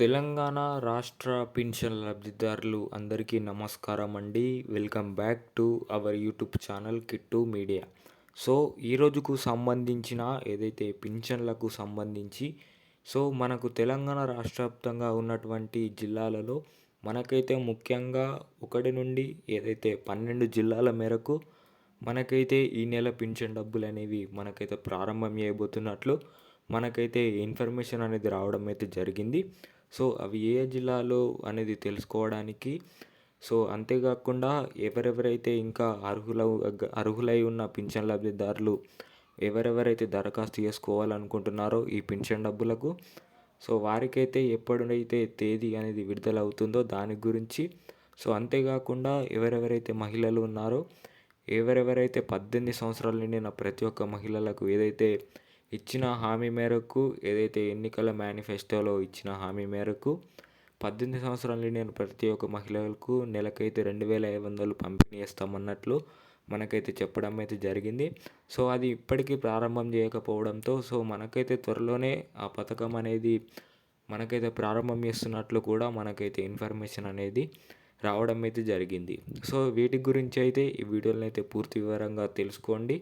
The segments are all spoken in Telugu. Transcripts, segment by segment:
తెలంగాణ రాష్ట్ర పింఛన్ లబ్ధిదారులు అందరికీ నమస్కారం అండి. Welcome back to our YouTube channel Kittu media. So ఈ రోజుకు సంబంధించిన ఏదైతే పింఛన్లకు సంబంధించి సో మనకు తెలంగాణ రాష్ట్ర వ్యాప్తంగా ఉన్నటువంటి జిల్లాలలో మనకైతే ముఖ్యంగా ఒకటి నుండి ఏదైతే పన్నెండు జిల్లాల మేరకు మనకైతే ఈ నెల పింఛన్ డబ్బులు అనేవి మనకైతే ప్రారంభం చేయబోతున్నట్లు మనకైతే ఇన్ఫర్మేషన్ అనేది రావడం అయితే జరిగింది. సో అవి ఏ జిల్లాలో అనేది తెలుసుకోవడానికి సో అంతేకాకుండా ఎవరెవరైతే ఇంకా అర్హుల అర్హులై ఉన్న పింఛన్ లబ్ధిదారులు ఎవరెవరైతే దరఖాస్తు చేసుకోవాలనుకుంటున్నారో ఈ పింఛన్ డబ్బులకు సో వారికైతే ఎప్పుడైతే తేదీ అనేది విడుదల అవుతుందో దాని గురించి సో అంతేకాకుండా ఎవరెవరైతే మహిళలు ఉన్నారో ఎవరెవరైతే పద్దెనిమిది సంవత్సరాలు నిండిన ప్రతి ఒక్క మహిళలకు ఏదైతే ఇచ్చిన హామీ మేరకు ఏదైతే ఎన్నికల మేనిఫెస్టోలో ఇచ్చిన హామీ మేరకు పద్దెనిమిది సంవత్సరాల నిండిన ప్రతి ఒక్క మహిళలకు నెలకైతే రెండు వేల ఐదు వందలు పంపిణీ చేస్తామన్నట్లు మనకైతే చెప్పడం అయితే జరిగింది. సో అది ఇప్పటికీ ప్రారంభం చేయకపోవడంతో సో మనకైతే త్వరలోనే ఆ పథకం అనేది మనకైతే ప్రారంభం చేస్తున్నట్లు కూడా మనకైతే ఇన్ఫర్మేషన్ అనేది రావడం అయితే జరిగింది. సో వీటి గురించి అయితే ఈ వీడియోలను అయితే పూర్తి వివరంగా తెలుసుకోండి.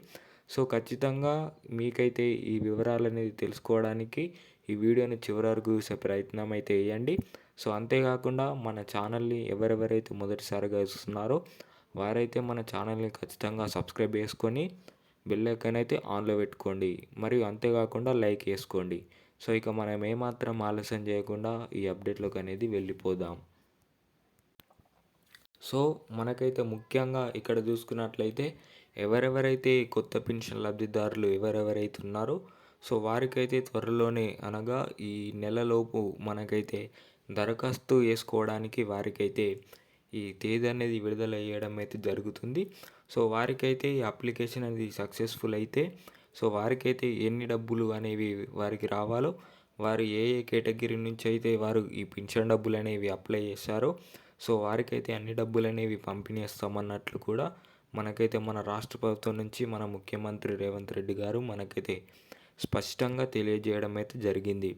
సో ఖచ్చితంగా మీకైతే ఈ వివరాలు అనేది తెలుసుకోవడానికి ఈ వీడియోని చివరి వరకు చూసే ప్రయత్నం అయితే వేయండి సో అంతేకాకుండా మన ఛానల్ని ఎవరెవరైతే మొదటిసారిగా చూస్తున్నారో వారైతే మన ఛానల్ని ఖచ్చితంగా సబ్స్క్రైబ్ చేసుకొని బెల్ ఐకాన్ అయితే ఆన్లో పెట్టుకోండి. మరియు అంతేకాకుండా లైక్ వేసుకోండి సో ఇక మనం ఏమాత్రం ఆలస్యం చేయకుండా ఈ అప్డేట్లోకి అనేది వెళ్ళిపోదాం. సో మనకైతే ముఖ్యంగా ఇక్కడ చూసుకున్నట్లయితే ఎవరెవరైతే కొత్త పెన్షన్ లబ్ధిదారులు ఎవరెవరైతే ఉన్నారో సో వారికైతే త్వరలోనే అనగా ఈ నెలలోపు మనకైతే దరఖాస్తు చేసుకోవడానికి వారికైతే ఈ తేదీ అనేది విడుదల చేయడం అయితే జరుగుతుంది. సో వారికైతే ఈ అప్లికేషన్ అనేది సక్సెస్ఫుల్ అయితే సో వారికైతే ఎన్ని డబ్బులు అనేవి వారికి రావాలో వారు ఏ ఏ కేటగిరీ నుంచి అయితే వారు ఈ పింఛన్ డబ్బులు అనేవి అప్లై చేశారో సో వారికైతే అన్ని డబ్బులు అనేవి పంపిణీ చేస్తామన్నట్లు కూడా మనకైతే మన రాష్ట్ర ప్రభుత్వం నుంచి మన ముఖ్యమంత్రి రేవంత్ రెడ్డి గారు మనకైతే స్పష్టంగా తెలియజేయడం అయితే జరిగింది.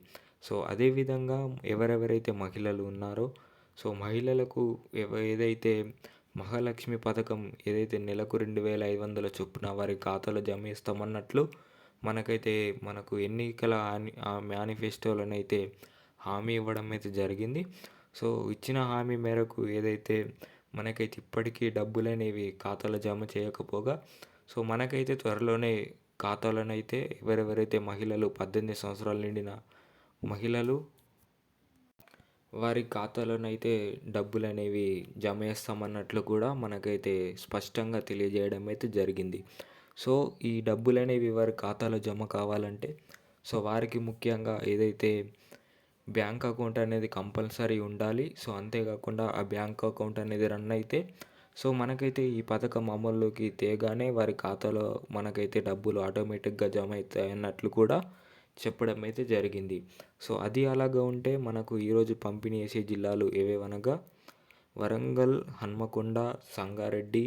సో అదేవిధంగా ఎవరెవరైతే మహిళలు ఉన్నారో సో మహిళలకు ఏదైతే మహాలక్ష్మి పథకం ఏదైతే నెలకు రెండు వేల ఐదు వందల చొప్పున వారి ఖాతాలో జమ చేస్తామన్నట్లు మనకైతే మనకు ఎన్నికల మేనిఫెస్టోలోనైతే హామీ ఇవ్వడం అయితే జరిగింది. సో ఇచ్చిన హామీ మేరకు ఏదైతే మనకైతే ఇప్పటికీ డబ్బులు అనేవి ఖాతాలో జమ చేయకపోగా సో మనకైతే త్వరలోనే ఖాతాలోనైతే ఎవరెవరైతే మహిళలు పద్దెనిమిది సంవత్సరాలు నిండిన మహిళలు వారి ఖాతాలోనైతే డబ్బులు అనేవి జమ చేస్తామన్నట్లు కూడా మనకైతే స్పష్టంగా తెలియజేయడం అయితే జరిగింది. సో ఈ డబ్బులు అనేవి వారి ఖాతాలో జమ కావాలంటే సో వారికి ముఖ్యంగా ఏదైతే బ్యాంక్ అకౌంట్ అనేది కంపల్సరీ ఉండాలి. సో అంతేకాకుండా ఆ బ్యాంక్ అకౌంట్ అనేది రన్ అయితే సో మనకైతే ఈ పథకం అమల్లోకి తేగానే వారి ఖాతాలో మనకైతే డబ్బులు ఆటోమేటిక్గా జమ అవుతాయి అన్నట్లు కూడా చెప్పడం అయితే జరిగింది. సో అది అలాగా ఉంటే మనకు ఈరోజు పంపిణీ చేసే జిల్లాలు ఏవేవనగా వరంగల్ హన్మకొండ సంగారెడ్డి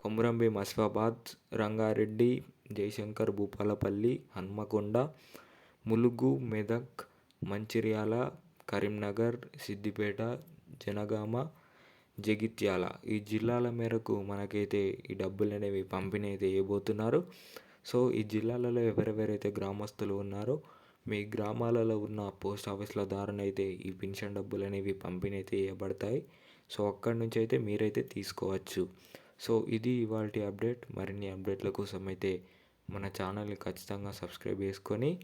కొమురంభీం మసిఫాబాద్ రంగారెడ్డి జయశంకర్ భూపాలపల్లి హన్మకొండ ములుగు మెదక్ మంచిర్యాల కరీంనగర్ సిద్దిపేట జనగామ జగిత్యాల. ఈ జిల్లాల మేరకు మనకైతే ఈ డబ్బులు అనేవి పంపిణీ అయితే చేయబోతున్నారు సో ఈ జిల్లాలలో ఎవరెవరైతే గ్రామస్తులు ఉన్నారో మీ గ్రామాలలో ఉన్న పోస్ట్ ఆఫీసుల అయితే ఈ పెన్షన్ డబ్బులు అనేవి పంపిణీ అయితే చేయబడతాయి సో అక్కడి నుంచి అయితే మీరైతే తీసుకోవచ్చు. సో ఇది ఇవాళ అప్డేట్. మరిన్ని అప్డేట్ల కోసం అయితే మన ఛానల్ని ఖచ్చితంగా సబ్స్క్రైబ్ చేసుకొని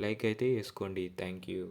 లైక్ అయితే వేసుకోండి. Thank you.